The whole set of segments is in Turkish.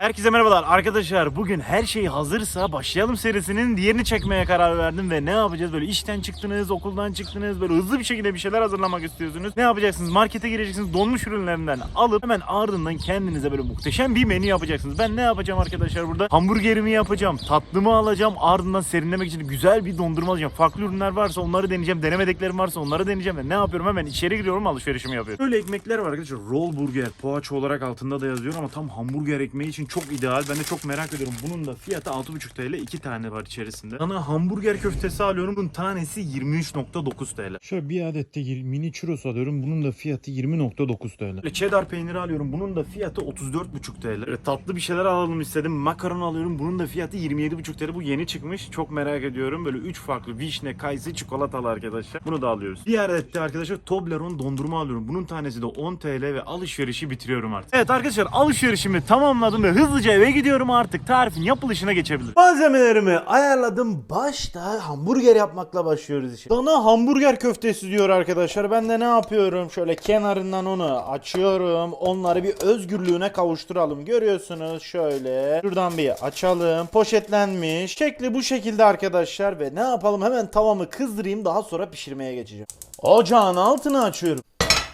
Herkese merhabalar arkadaşlar. Bugün her şey hazırsa başlayalım serisinin diğerini çekmeye karar verdim ve ne yapacağız? Böyle işten çıktınız, okuldan çıktınız, böyle hızlı bir şekilde bir şeyler hazırlamak istiyorsunuz. Ne yapacaksınız? Markete gireceksiniz, donmuş ürünlerinden alıp hemen ardından kendinize böyle muhteşem bir menü yapacaksınız. Ben ne yapacağım arkadaşlar burada? Hamburgerimi yapacağım, tatlımı alacağım, ardından serinlemek için güzel bir dondurma alacağım. Farklı ürünler varsa onları deneyeceğim, denemediklerim varsa onları deneyeceğim ve ne yapıyorum? Hemen içeri giriyorum, alışverişimi yapıyorum. Böyle ekmekler var arkadaşlar. Roll burger, poğaça olarak altında da yazıyor ama tam hamburger ekmeği için çok ideal. Ben de çok merak ediyorum. Bunun da fiyatı 6,5 TL. 2 tane var içerisinde. Sana hamburger köftesi alıyorum. Bunun tanesi 23.9 TL. Şöyle bir adet de mini churros alıyorum. Bunun da fiyatı 20.9 TL. Böyle cheddar peyniri alıyorum. Bunun da fiyatı 34,5 TL. Böyle tatlı bir şeyler alalım istedim. Makaron alıyorum. Bunun da fiyatı 27,5 TL. Bu yeni çıkmış. Çok merak ediyorum. Böyle 3 farklı vişne, kayısı, çikolatalı arkadaşlar. Bunu da alıyoruz. Bir adet de arkadaşlar Toblerone dondurma alıyorum. Bunun tanesi de 10 TL ve alışverişi bitiriyorum artık. Evet arkadaşlar alışverişimi tamamladım ve hızlıca eve gidiyorum artık. Tarifin yapılışına geçebilirim. Malzemelerimi ayarladım. Başta hamburger yapmakla başlıyoruz işe. Dana hamburger köftesi diyor arkadaşlar. Ben de ne yapıyorum? Şöyle kenarından onu açıyorum. Onları bir özgürlüğüne kavuşturalım. Görüyorsunuz şöyle. Şuradan bir açalım. Poşetlenmiş. Şekli bu şekilde arkadaşlar. Ve ne yapalım? Hemen tavamı kızdırayım. Daha sonra pişirmeye geçeceğim. Ocağın altını açıyorum.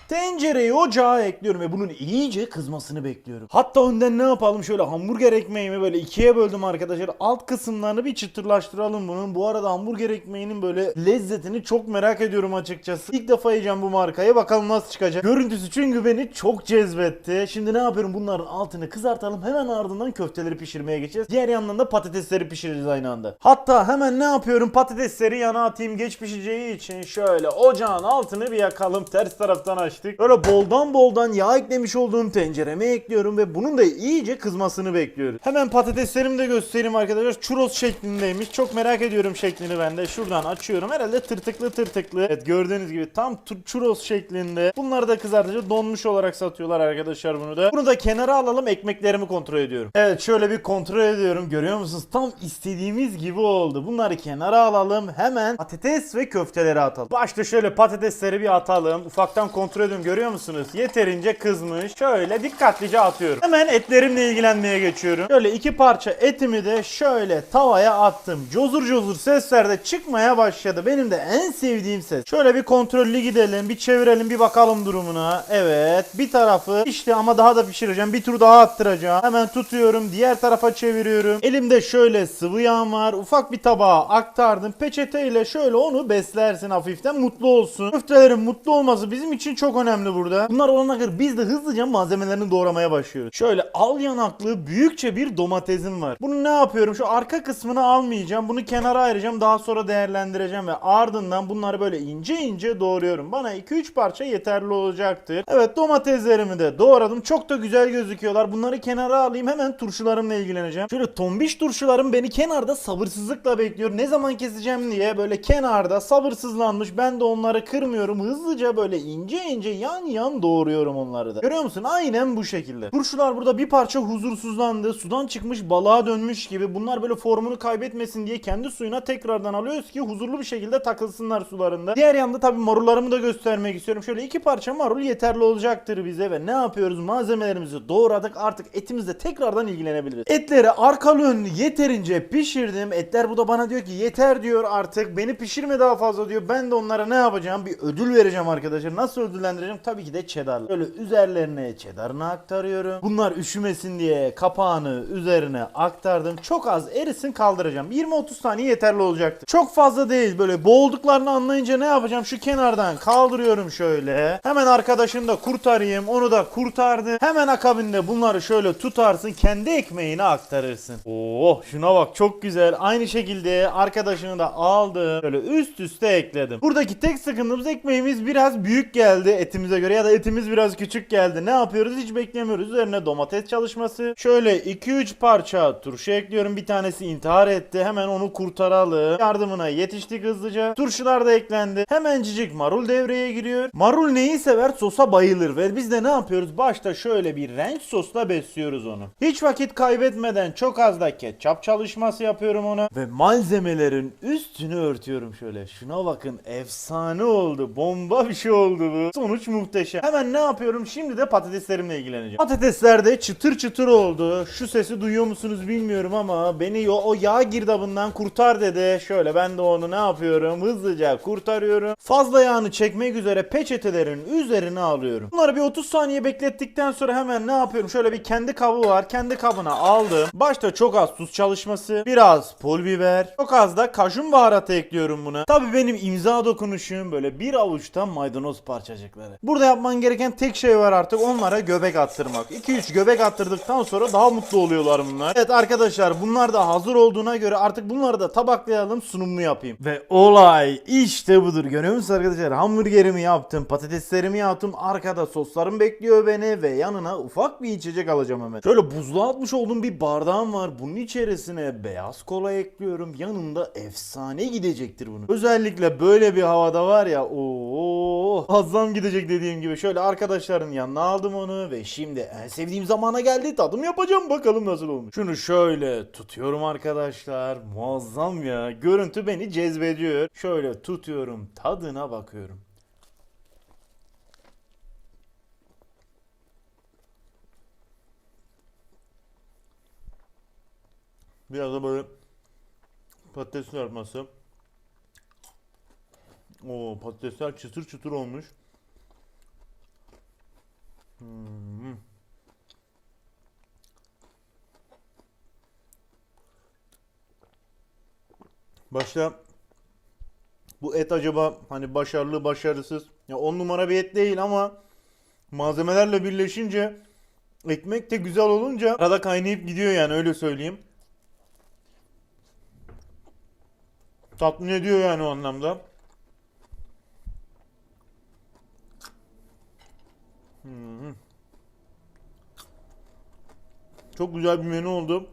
Tencereyi ocağa ekliyorum ve bunun iyice kızmasını bekliyorum. Hatta önden ne yapalım şöyle hamburger ekmeğimi böyle ikiye böldüm arkadaşlar. Alt kısımlarını bir çıtırlaştıralım bunun. Bu arada hamburger ekmeğinin böyle lezzetini çok merak ediyorum açıkçası. İlk defa yiyeceğim bu markayı. Bakalım nasıl çıkacak. Görüntüsü çünkü beni çok cezbetti. Şimdi ne yapıyorum? Bunların altını kızartalım. Hemen ardından köfteleri pişirmeye geçeceğiz. Diğer yandan da patatesleri pişireceğiz aynı anda. Hatta hemen ne yapıyorum? Patatesleri yana atayım geç pişeceği için şöyle ocağın altını bir yakalım. Ters taraftan açtık. Böyle boldan boldan yağ eklemiş olduğum tencereme ekliyorum ve bunun da iyice kızmasını bekliyorum. Hemen patateslerimi de göstereyim arkadaşlar. Churros şeklindeymiş. Çok merak ediyorum şeklini ben de. Şuradan açıyorum. Herhalde tırtıklı tırtıklı. Evet gördüğünüz gibi tam churros şeklinde. Bunları da kızartıcı donmuş olarak satıyorlar arkadaşlar bunu da. Bunu da kenara alalım. Ekmeklerimi kontrol ediyorum. Evet şöyle bir kontrol ediyorum. Görüyor musunuz? Tam istediğimiz gibi oldu. Bunları kenara alalım. Hemen patates ve köfteleri atalım. Başta şöyle patatesleri bir atalım. Ufaktan kontrol ediyorum. Görüyor musunuz? Yeterince kızmış. Şöyle dikkatlice atıyorum. Hemen etlerimle ilgilenmeye geçiyorum. Şöyle iki parça etimi de şöyle tavaya attım. Cozur cozur sesler de çıkmaya başladı. Benim de en sevdiğim ses. Şöyle bir kontrollü gidelim. Bir çevirelim. Bir bakalım durumuna. Evet. Bir tarafı işte ama daha da pişireceğim. Bir tur daha attıracağım. Hemen tutuyorum. Diğer tarafa çeviriyorum. Elimde şöyle sıvı yağ var. Ufak bir tabağa aktardım. Peçeteyle şöyle onu beslersin hafiften. Mutlu olsun. Köftelerin mutlu olması bizim için çok önemli burada. Bunlar olana kadar biz de hızlıca malzemelerini doğramaya başlıyoruz. Şöyle al yanaklı büyükçe bir domatesim var. Bunu ne yapıyorum? Şu arka kısmını almayacağım. Bunu kenara ayıracağım. Daha sonra değerlendireceğim ve ardından bunları böyle ince ince doğruyorum. Bana 2-3 parça yeterli olacaktır. Evet domateslerimi de doğradım. Çok da güzel gözüküyorlar. Bunları kenara alayım. Hemen turşularımla ilgileneceğim. Şöyle tombiş turşularım beni kenarda sabırsızlıkla bekliyor. Ne zaman keseceğim diye böyle kenarda sabırsızlanmış. Ben de onları kırmıyorum. Hızlıca böyle ince ince yan yan doğruyorum onları da. Görüyor musun? Aynen bu şekilde. Turşular burada bir parça huzursuzlandı. Sudan çıkmış balığa dönmüş gibi. Bunlar böyle formunu kaybetmesin diye kendi suyuna tekrardan alıyoruz ki huzurlu bir şekilde takılsınlar sularında. Diğer yanda tabii marullarımı da göstermek istiyorum. Şöyle iki parça marul yeterli olacaktır bize ve ne yapıyoruz? Malzemelerimizi doğradık. Artık etimizle tekrardan ilgilenebiliriz. Etleri arkalı önlü yeterince pişirdim. Etler bu da bana diyor ki yeter diyor artık. Beni pişirme daha fazla diyor. Ben de onlara ne yapacağım? Bir ödül vereceğim arkadaşlar. Nasıl ödüllendireceğim? Tabii ki de cheddarla. Böyle üzerlerine cheddarını aktarıyorum. Bunlar üşümesin diye kapağını üzerine aktardım. Çok az erisin kaldıracağım. 20-30 saniye yeterli olacaktır. Çok fazla değil. Böyle boğulduklarını anlayınca ne yapacağım? Şu kenardan kaldırıyorum şöyle. Hemen arkadaşını da kurtarayım. Onu da kurtardı. Hemen akabinde bunları şöyle tutarsın. Kendi ekmeğine aktarırsın. Oh şuna bak çok güzel. Aynı şekilde arkadaşını da aldım. Şöyle üst üste ekledim. Buradaki tek sıkıntımız ekmeğimiz biraz büyük geldi etimize göre ya da etimiz biraz küçük geldi. Ne yapıyoruz? Hiç beklemiyoruz. Üzerine domates çalışması. Şöyle 2-3 parça turşu ekliyorum. Bir tanesi intihar etti. Hemen onu kurtaralım. Yardımına yetiştik hızlıca. Turşular da eklendi. Hemencik marul devreye giriyor. Marul neyi sever? Sosa bayılır ve biz de ne yapıyoruz? Başta şöyle bir renk sosla besliyoruz onu. Hiç vakit kaybetmeden çok az da ketçap çalışması yapıyorum ona. Ve malzemelerin üstünü örtüyorum şöyle. Şuna bakın efsane oldu. Bomba bir şey oldu bu. Sonuç Sonuç muhteşem. Hemen ne yapıyorum? Şimdi de patateslerimle ilgileneceğim. Patatesler de çıtır çıtır oldu. Şu sesi duyuyor musunuz bilmiyorum ama beni o, o yağ girdabından kurtar dedi. Şöyle ben de onu ne yapıyorum? Hızlıca kurtarıyorum. Fazla yağını çekmek üzere peçetelerin üzerine alıyorum. Bunları bir 30 saniye beklettikten sonra hemen ne yapıyorum? Şöyle bir kendi kabı var. Kendi kabına aldım. Başta çok az tuz çalışması, biraz pul biber, çok az da kajun baharatı ekliyorum buna. Tabii benim imza dokunuşum böyle bir avuçta maydanoz parçacıkları. Burada yapman gereken tek şey var artık onlara göbek attırmak. 2-3 göbek attırdıktan sonra daha mutlu oluyorlar bunlar. Evet arkadaşlar bunlar da hazır olduğuna göre artık bunları da tabaklayalım sunumunu yapayım. Ve olay işte budur. Görüyor musunuz arkadaşlar? Hamburgerimi yaptım, patateslerimi yaptım. Arkada soslarım bekliyor beni ve yanına ufak bir içecek alacağım hemen. Şöyle buzluğa atmış olduğum bir bardağım var. Bunun içerisine beyaz kola ekliyorum. Yanında efsane gidecektir bunu. Özellikle böyle bir havada var ya ooo azam gidecek dediğim gibi. Şöyle arkadaşların yanına aldım onu ve şimdi en sevdiğim zamana geldi. Tadım yapacağım bakalım nasıl olmuş. Şunu şöyle tutuyorum arkadaşlar. Muazzam ya. Görüntü beni cezbediyor. Şöyle tutuyorum tadına bakıyorum. Biraz da böyle patates kızartması. O patatesler çıtır çıtır olmuş. Hmm. Başta bu et acaba hani başarılı başarısız ya on numara bir et değil ama malzemelerle birleşince ekmek de güzel olunca arada kaynayıp gidiyor yani öyle söyleyeyim. Tatmin ediyor yani o anlamda. Çok güzel bir menü oldu.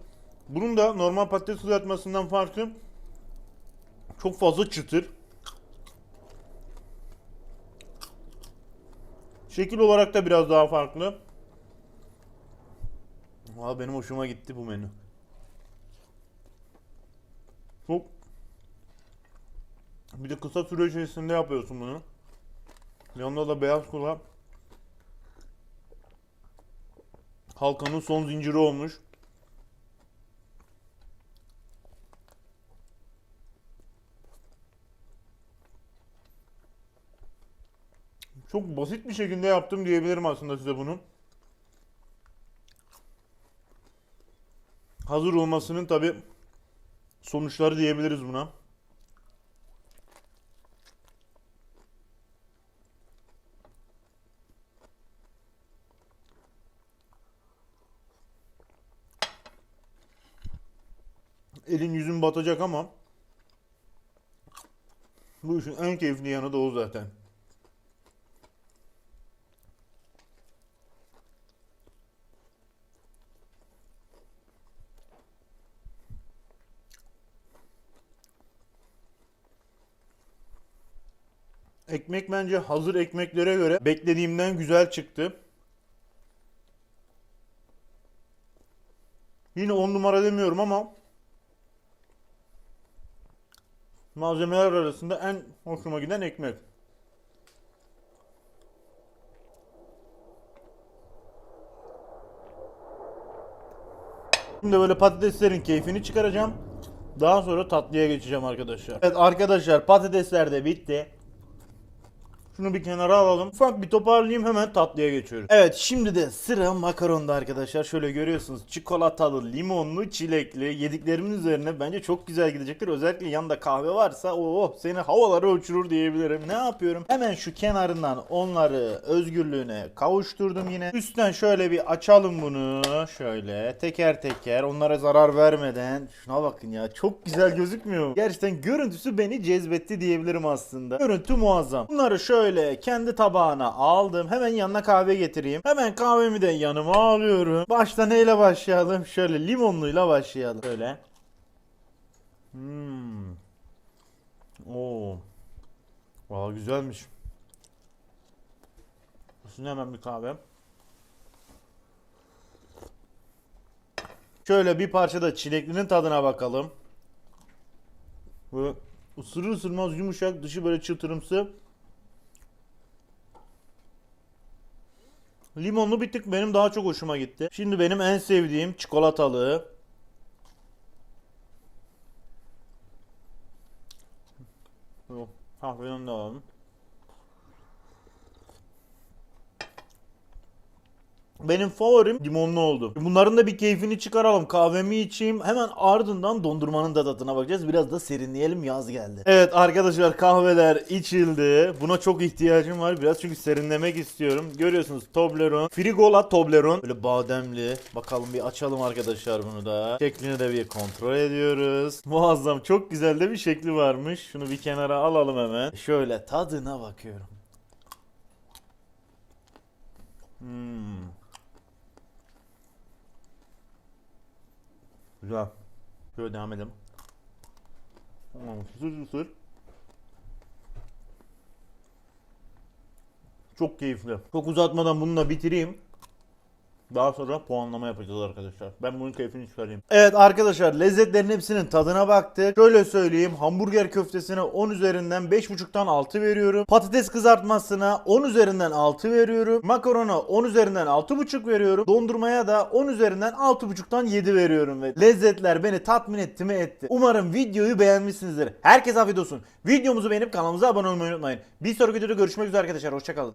Bunun da normal patates kızartmasından farkı çok fazla çıtır. Şekil olarak da biraz daha farklı. Valla benim hoşuma gitti bu menü. Çok bir de kısa süre içerisinde yapıyorsun bunu. Yanında da beyaz kola. Halkanın son zinciri olmuş. Çok basit bir şekilde yaptım diyebilirim aslında size bunu. Hazır olmasının tabi sonuçları diyebiliriz buna. Elin yüzün batacak ama bu işin en keyifli yanı da o zaten. Ekmek bence hazır ekmeklere göre beklediğimden güzel çıktı. Yine 10 numara demiyorum ama malzemeler arasında en hoşuma giden ekmek. Şimdi böyle patateslerin keyfini çıkaracağım. Daha sonra tatlıya geçeceğim arkadaşlar. Evet arkadaşlar patatesler de bitti. Şunu bir kenara alalım. Ufak bir toparlayayım hemen tatlıya geçiyoruz. Evet şimdi de sıra makaronda arkadaşlar. Şöyle görüyorsunuz çikolatalı, limonlu, çilekli yediklerimin üzerine bence çok güzel gidecektir. Özellikle yanında kahve varsa o seni havalara uçurur diyebilirim. Ne yapıyorum? Hemen şu kenarından onları özgürlüğüne kavuşturdum yine. Üstten şöyle bir açalım bunu. Şöyle teker teker onlara zarar vermeden. Şuna bakın ya çok güzel gözükmüyor. Gerçekten görüntüsü beni cezbetti diyebilirim aslında. Görüntü muazzam. Bunları şöyle kendi tabağına aldım. Hemen yanına kahve getireyim. Hemen kahvemi de yanıma alıyorum. Başta neyle başlayalım? Şöyle limonluyla başlayalım. Şöyle. Hmm. Oo. Valla güzelmiş. Şimdi hemen bir kahve. Şöyle bir parça da çileklinin tadına bakalım. Böyle ısırır ısırmaz yumuşak, dışı böyle çıtırımsı. Limonlu bir tık benim daha çok hoşuma gitti. Şimdi benim en sevdiğim çikolatalı. Kahveden de alalım. Benim favorim limonlu oldu. Bunların da bir keyfini çıkaralım. Kahvemi içeyim. Hemen ardından dondurmanın da tadına bakacağız. Biraz da serinleyelim. Yaz geldi. Evet arkadaşlar kahveler içildi. Buna çok ihtiyacım var. Biraz çünkü serinlemek istiyorum. Görüyorsunuz Toblerone. Frigola Toblerone. Böyle bademli. Bakalım bir açalım arkadaşlar bunu da. Şeklini de bir kontrol ediyoruz. Muazzam. Çok güzel de bir şekli varmış. Şunu bir kenara alalım hemen. Şöyle tadına bakıyorum. Hmm. Güzel. Şöyle devam edelim. Hmm, Sır sır. Çok keyifli. Çok uzatmadan bunu da bitireyim. Daha sonra puanlama yapacağız arkadaşlar. Ben bunun keyfini çıkarayım. Evet arkadaşlar lezzetlerin hepsinin tadına baktık. Şöyle söyleyeyim hamburger köftesine 10 üzerinden 5.5'tan 6 veriyorum. Patates kızartmasına 10 üzerinden 6 veriyorum. Makarona 10 üzerinden 6.5 veriyorum. Dondurmaya da 10 üzerinden 6.5'tan 7 veriyorum. Ve lezzetler beni tatmin etti mi etti. Umarım videoyu beğenmişsinizdir. Herkese afiyet olsun. Videomuzu beğenip kanalımıza abone olmayı unutmayın. Bir sonraki videoda görüşmek üzere arkadaşlar. Hoşçakalın.